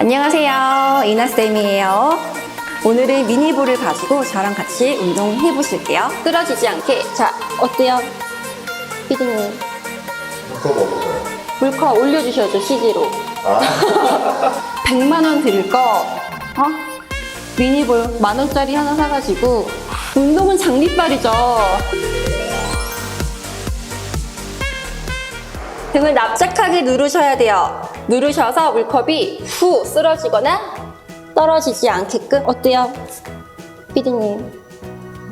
안녕하세요. 이나쌤이에요. 오늘은 미니볼을 가지고 저랑 같이 운동해 보실게요. 쓰러지지 않게. 자, 어때요? 피디님. 그거 먹었어요. 물컵 올려주셔야죠, CG로. 아, 100만원 드릴 거, 어? 미니볼 만원짜리 하나 사가지고, 운동은 장비빨이죠. 등을 납작하게 누르셔야 돼요. 누르셔서 물컵이 후 쓰러지거나 떨어지지 않게끔. 어때요? 피디님.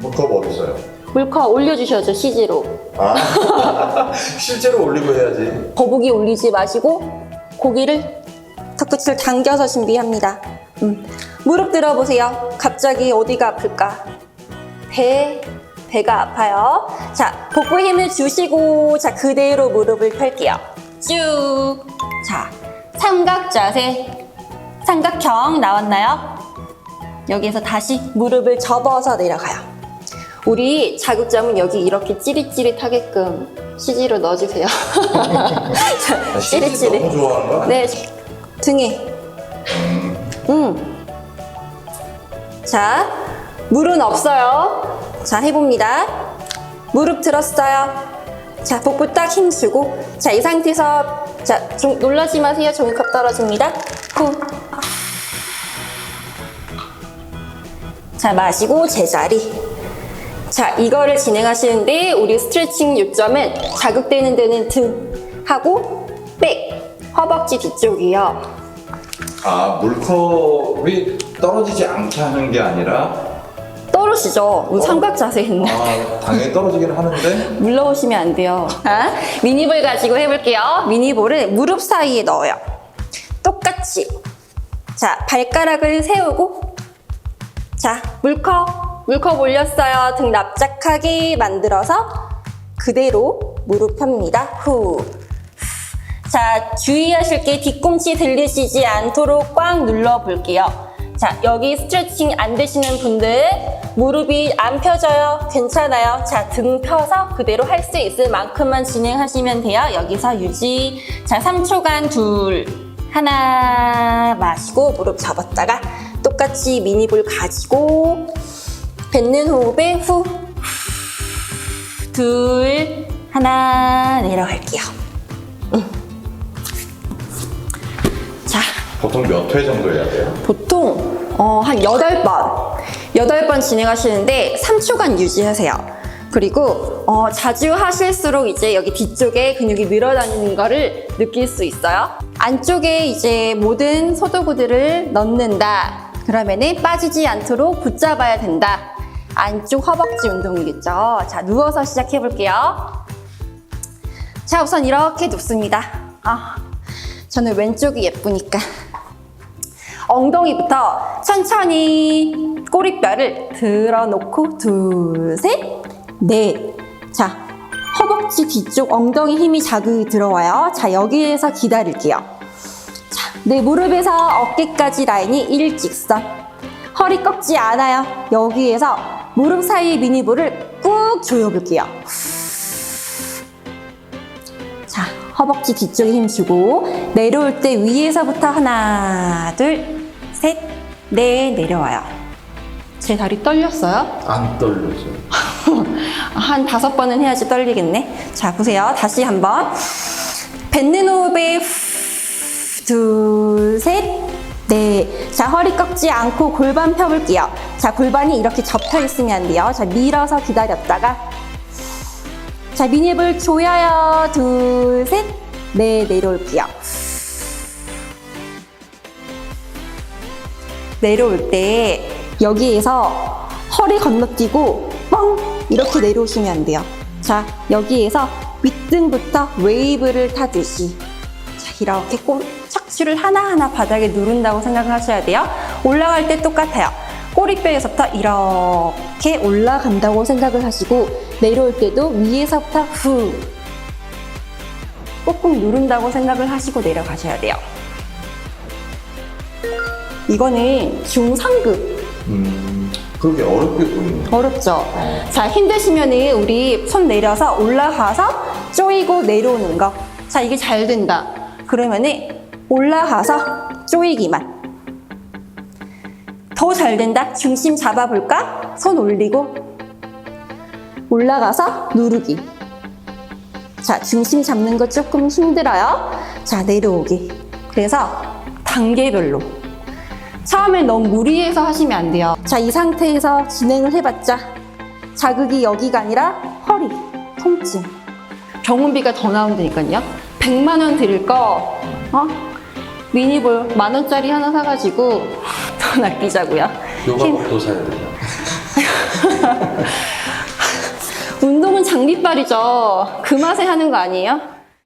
그거 먹었어요. 물컵 올려주셔야죠, CG로. 아, 실제로 올리고 해야지. 거북이 올리지 마시고 고기를 턱끝을 당겨서 준비합니다. 음. 무릎 들어보세요. 갑자기 어디가 아플까? 배, 배가 아파요. 자, 복부 힘을 주시고, 자, 그대로 무릎을 펼게요. 쭉. 자, 삼각 자세. 삼각형 나왔나요? 여기에서 다시 무릎을 접어서 내려가요. 우리 자극점은 여기 이렇게 찌릿찌릿하게끔 CG로 넣어주세요. CG 찌릿찌릿. 너무 좋아하는 거야? 네, 등에. 음. 자, 물은 없어요. 자, 해봅니다. 무릎 들었어요. 자, 복부 딱 힘주고. 자, 이 상태에서, 자, 좀 놀라지 마세요. 종이컵 떨어집니다. 후. 자, 마시고 제자리. 자, 이거를 진행하시는데 우리 스트레칭 요점은 자극되는 데는 등 하고 백, 허벅지 뒤쪽이요. 아, 물컵이 떨어지지 않게 하는 게 아니라, 떨어지죠. 우리 삼각 자세 있네. 아, 당연히 떨어지긴 하는데, 물러오시면 안 돼요. 자, 미니볼 가지고 해볼게요. 미니볼을 무릎 사이에 넣어요. 똑같이. 자, 발가락을 세우고, 자, 물컵, 물컵 올렸어요. 등 납작하게 만들어서 그대로 무릎 펴니다. 후. 자, 주의하실 게 뒤꿈치 들리시지 않도록 꽉 눌러 볼게요. 자, 여기 스트레칭 안 되시는 분들 무릎이 안 펴져요. 괜찮아요. 자, 등 펴서 그대로 할 수 있을 만큼만 진행하시면 돼요. 여기서 유지. 자, 3초간 둘, 하나 마시고 무릎 접었다가 똑같이 미니볼 가지고 뱉는 호흡에 후, 둘, 하나 내려갈게요. 자, 보통 몇 회 정도 해야 돼요? 보통 어, 한 8번, 8번 진행하시는데 3초간 유지하세요. 그리고 어, 자주 하실수록 이제 여기 뒤쪽에 근육이 늘어나는 거를 느낄 수 있어요. 안쪽에 이제 모든 소도구들을 넣는다. 그러면은 빠지지 않도록 붙잡아야 된다. 안쪽 허벅지 운동이겠죠. 자, 누워서 시작해 볼게요. 자, 우선 이렇게 눕습니다. 아, 저는 왼쪽이 예쁘니까. 엉덩이부터 천천히 꼬리뼈를 들어놓고 둘, 셋, 넷. 자, 허벅지 뒤쪽 엉덩이 힘이 자극이 들어와요. 자, 여기에서 기다릴게요. 자, 내 무릎에서 어깨까지 라인이 일직선. 허리 꺾지 않아요. 여기에서 무릎 사이 미니볼을 꾹 조여볼게요. 허벅지 뒤쪽에 힘주고 내려올 때 위에서부터 하나, 둘, 셋, 넷 내려와요. 제 다리 떨렸어요? 안 떨려져. 한 다섯 번은 해야지 떨리겠네. 자, 보세요. 다시 한 번. 뱉는 호흡에 후, 둘, 셋, 넷. 자, 허리 꺾지 않고 골반 펴볼게요. 자, 골반이 이렇게 접혀 있으면 안 돼요. 자, 밀어서 기다렸다가 자, 미니볼 조여요. 둘, 셋, 넷, 내려올게요. 내려올 때 여기에서 허리 건너뛰고 뻥 이렇게 내려오시면 안 돼요. 자, 여기에서 윗등부터 웨이브를 타듯이 자, 이렇게 꼭 척추를 하나하나 바닥에 누른다고 생각하셔야 돼요. 올라갈 때 똑같아요. 꼬리뼈에서부터 이렇게 올라간다고 생각을 하시고 내려올 때도 위에서부터 후 꼭꼭 누른다고 생각을 하시고 내려가셔야 돼요. 이거는 중상급 음, 그렇게 어렵게 보이네. 어렵죠? 자, 힘드시면은 우리 손 내려서 올라가서 쪼이고 내려오는 거. 자, 이게 잘 된다. 그러면은 올라가서 쪼이기만. 잘 된다. 중심 잡아볼까? 손 올리고 올라가서 누르기. 자, 중심 잡는 거 조금 힘들어요. 자, 내려오기. 그래서 단계별로. 처음엔 너무 무리해서 하시면 안 돼요. 자, 이 상태에서 진행을 해봤자 자극이 여기가 아니라 허리, 통증. 병원비가 더 나온다니까요. 100만 원 드릴 거, 어? 미니볼 만 원짜리 하나 사가지고 더 아끼자고요. 요가복도 사야 돼요. 장비빨이죠. 그 맛에 하는 거 아니에요?